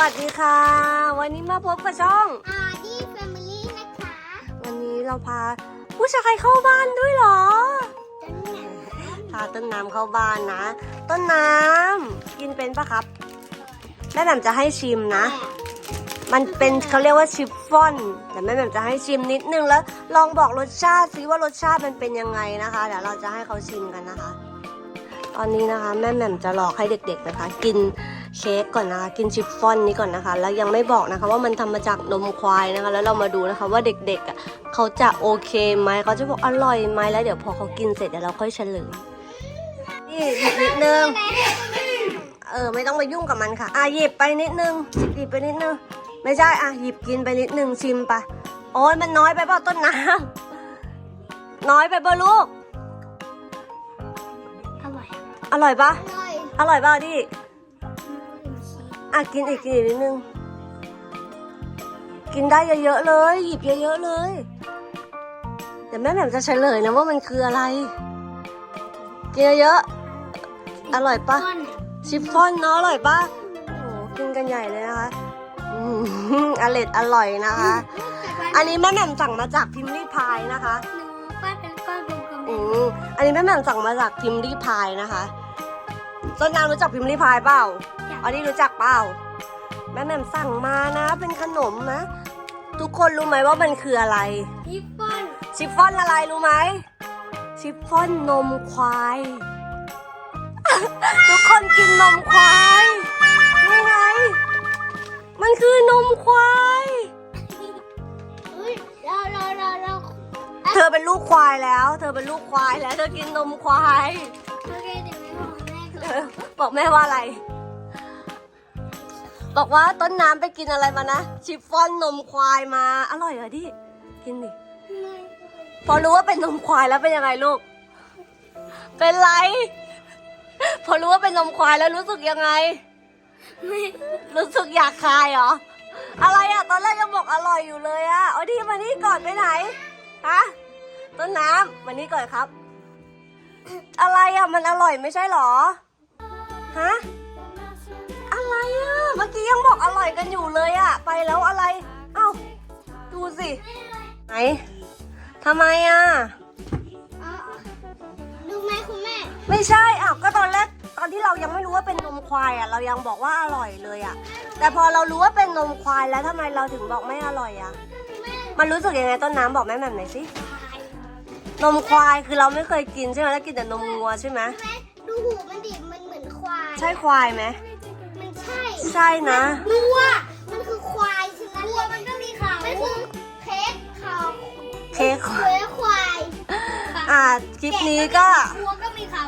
วัสดีค่ะ วันนี้มาพบกับช่องอาดีแฟมิลี่นะคะ วันนี้เราพาผู้ชายเข้าบ้านด้วยเหรอต้นหนังพาต้นน้ำเข้าบ้านนะ ต้นน้ำกินเป็นปะครับ แม่แหม่มจะให้ชิมนะ มันเป็นเขาเรียกว่าชิฟฟ่อน แต่แม่แหม่มจะให้ชิมนิดนึงแล้ว ลองบอกรสชาติซิว่ารสชาติมันเป็นยังไงนะคะ เดี๋ยวเราจะให้เขาชิมกันนะคะ ตอนนี้นะคะ แม่แหม่มจะหลอกให้เด็กๆนะคะกิน เค้กก่อนนะคะกินชิฟฟ่อนนี้ก่อนนะคะ แล้วยังไม่บอกนะคะว่ามันทำมาจากนมควายนะคะ แล้วเรามาดูนะคะว่าเด็กๆอะเขาจะโอเคไหมเขาจะบอกอร่อยไหมแล้วเดี๋ยวพอเขากินเสร็จเดี๋ยวเราค่อยเฉลยนี่หยิบนิดนึงเออไม่ต้องไปยุ่งกับมันค่ะอะหยิบไปนิดนึงหยิบไปนิดนึงไม่ใช่อะหยิบกินไปนิดนึงชิมไปะโอ้ยมันน้อยไปเปล่าต้นน้ำน้อยไปเปล่าลูกอร่อยอร่อยปะอร่อยอร่อยเปล่าดิ อะกินอีกกินอีกนิดนึง กินได้เยอะๆเลย หยิบเยอะๆเลยเดี๋ยวแม่แหม่มจะเฉลยนะว่ามันคืออะไร กินเยอะๆอร่อยปะต้นชิฟฟ่อนเนาะอร่อยปะโอ้โหกินกันใหญ่เลยนะคะอืมอร่อยอร่อยนะคะ อันนี้แม่แหม่มสั่งมาจากพิมพ์รีพายนะคะหนูปั้นเป็นก้อนเป็นกลมอืมอันนี้แม่แหม่มสั่งมาจากพิมพ์รีพายนะคะ ต้นน้ำรู้จักพิมพ์รีพายเปล่า อันนี้รู้จักเปล่า แม่แหม่มสั่งมานะ เป็นขนมนะ ทุกคนรู้ไหมว่ามันคืออะไรยิปป้อนชิฟฟ่อนอะไรรู้ไหม ชิฟฟ่อนนมควาย ทุกคนกินนมควายนี่ไง มันคือนมควายอุ้ยเราเราเราเราเธอเป็นลูกควายแล้ว เธอเป็นลูกควายแล้ว เธอกินนมควาย โอเคเดี๋ยวไปบอกแม่ก่อนเออบอกแม่ว่าอะไร บอกว่าต้นน้ำไปกินอะไรมานะ ชิฟฟ่อนนมควายมา อร่อยเหรอดิกินดิ พอรู้ว่าเป็นนมควายแล้วเป็นยังไงลูก เป็นไร พอรู้ว่าเป็นนมควายแล้วรู้สึกยังไงไม่รู้สึกอยากคายเหรอ อะไรอะตอนแรกยังบอกอร่อยอยู่เลยอะเอาดิมานี่ก่อนไปไหน ฮะ ต้นน้ำมานี่ก่อนครับ อะไรอะมันอร่อยไม่ใช่เหรอ ฮะ อะไรอะเมื่อกี้ยังบอกอร่อยกันอยู่เลยอะไปแล้วอะไร เอ้า ดูสิ ไหนทำไมอะเอาดูไหมคุณแม่ไม่ใช่อ้าวก็ตอนแรกตอนที่เรายังไม่รู้ว่าเป็นนมควายอะเรายังบอกว่าอร่อยเลยอะแต่พอเรารู้ว่าเป็นนมควายแล้วทำไมเราถึงบอกไม่อร่อยอะแม่มันรู้สึกยังไงต้นน้ำบอกแม่แหม่มหน่อยสิ นมควายคือเราไม่เคยกินใช่ไหมแล้วกินแต่นมงัวใช่ไหมแม่ดูหูมันดิมันเหมือนควาย ใช่ควายไหมมัน ใช่ใช่นะ วัวมันคือควายฉะนั้นวัวมันก็มีเขามันคือเค้กเขาเค้กเค้กควายอ่าคลิปนี้ก็ วัวก็มีเขา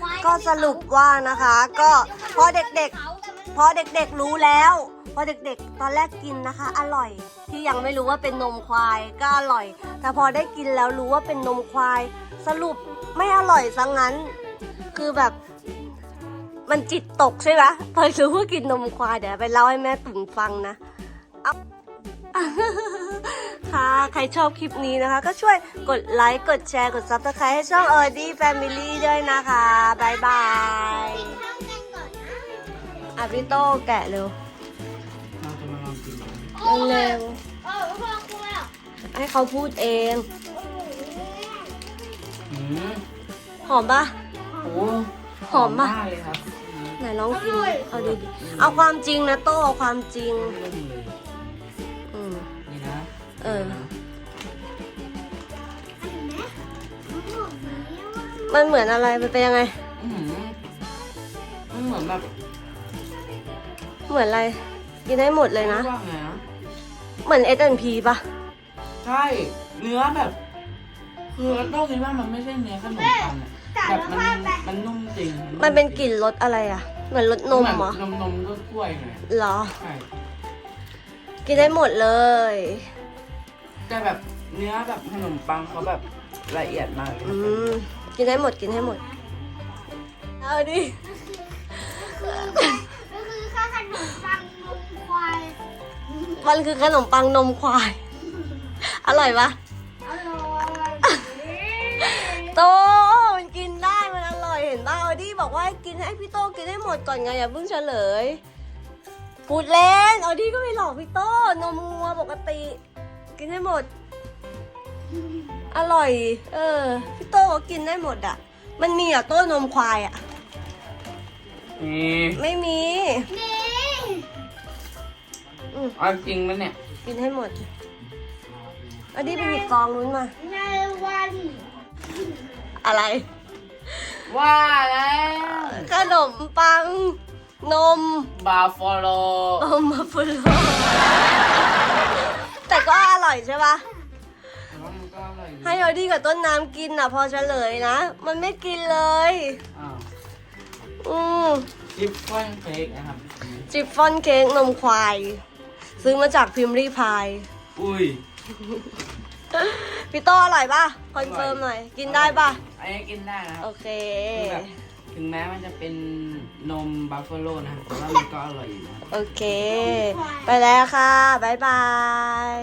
ควายก็สรุปว่านะคะ ก็พอเด็กๆ พอเด็กๆรู้แล้วพอเด็กๆ ตอนแรกกินนะคะ อร่อยที่ยังไม่รู้ว่าเป็นนมควายก็อร่อย แต่พอได้กินแล้วรู้ว่าเป็นนมควาย สรุปไม่อร่อยซะงั้น คือแบบ มันจิตตกใช่ไหมพอรู้ว่ากินนมควายเดี๋ยวไปเล่าให้แม่ตุ่นฟังนะเอาค่ะใครชอบคลิปนี้นะคะ ก็ช่วยกดไลค์ กดแชร์ กดซับสไครต์ให้ช่อง e อ r ดี้แฟมิลี่ด้วยนะคะบายบายทำกันก่อนนะอะพี่โต้แกะเร็วเราจะมาลองกินเร็วเออพ่อคุณอะให้เขาพูดเองอืมหอมปะโอ้ห อมปะมากเลยครับไหนลองกิน เอาดีๆเอาความจริงนะโต้เอาความจริง เริ่มเลยอืม นี่นะเออ มันเหมือนอะไร มันเป็นยังไง อื้อหือมันเหมือนแบบเหมือนอะไร กินได้หมดเลยนะ ว่าไงนะเหมือน S&P ปะใช่ เนื้อแบบ คือต้องคิดว่ามันไม่ใช่เนื้อขนมปังอะ แบบมันมันนุ่มจริงมันเป็นกลิ่นรสอะไรอะเหมือนรสนมเหรอ นมนมรสกล้วยไงเหรอ ใช่กินได้หมดเลย แต่แบบเนื้อแบบขนมปังเขาแบบละเอียดมากเลยอืม กินให้หมด กินให้หมด เอาดิ ก็คือข้าวขนมปังนมควายมันคือขนมปังนมควาย อร่อยปะอร่อยโต อยเห็นป่ะเอาดิบอกว่าให้กินให้พี่โตกินให้หมดก่อนไงอย่าเพิ่งเฉลยพูดเล่นเอาดีก็ไม่หลอกพี่โต้นมงัวปกติ กินให้หมด อร่อย เออ พี่โต้ก็กินได้หมดอะ มันมีเหรอะโต้นมควายอะ นี่ไม่มีนี่อืมเอาจริงมั้ยเนี่ย กินให้หมดเอาดีไปหยิบกองนู้นมา ในวัน อะไร ว่าแล้วขนมปัง นม บาฟอโลอมมาฟุโลแต่ก็อร่อยใช่ปะมันก็อร่อยดีให้ออดี้กับต้นน้ำกินอะ พอเฉลยนะ มันไม่กินเลย อ้าวอืม ชิปฟ่อนเค้กนะครับ จิฟฟ่อนเค้กนมควาย ซื้อมาจากพิมพ์รีพาย อุ้ย พี่โตอร่อยปะคอนเฟิร์มหน่อย กินได้ปะอันนี้กินได้นะคโอรับเค คือแบบถึงแม้มันจะเป็นนมบัฟฟาโลนะแต่ว่ามันก็อร่อยอยู่นะ โอเค ไปแล้วค่ะ บ๊ายบาย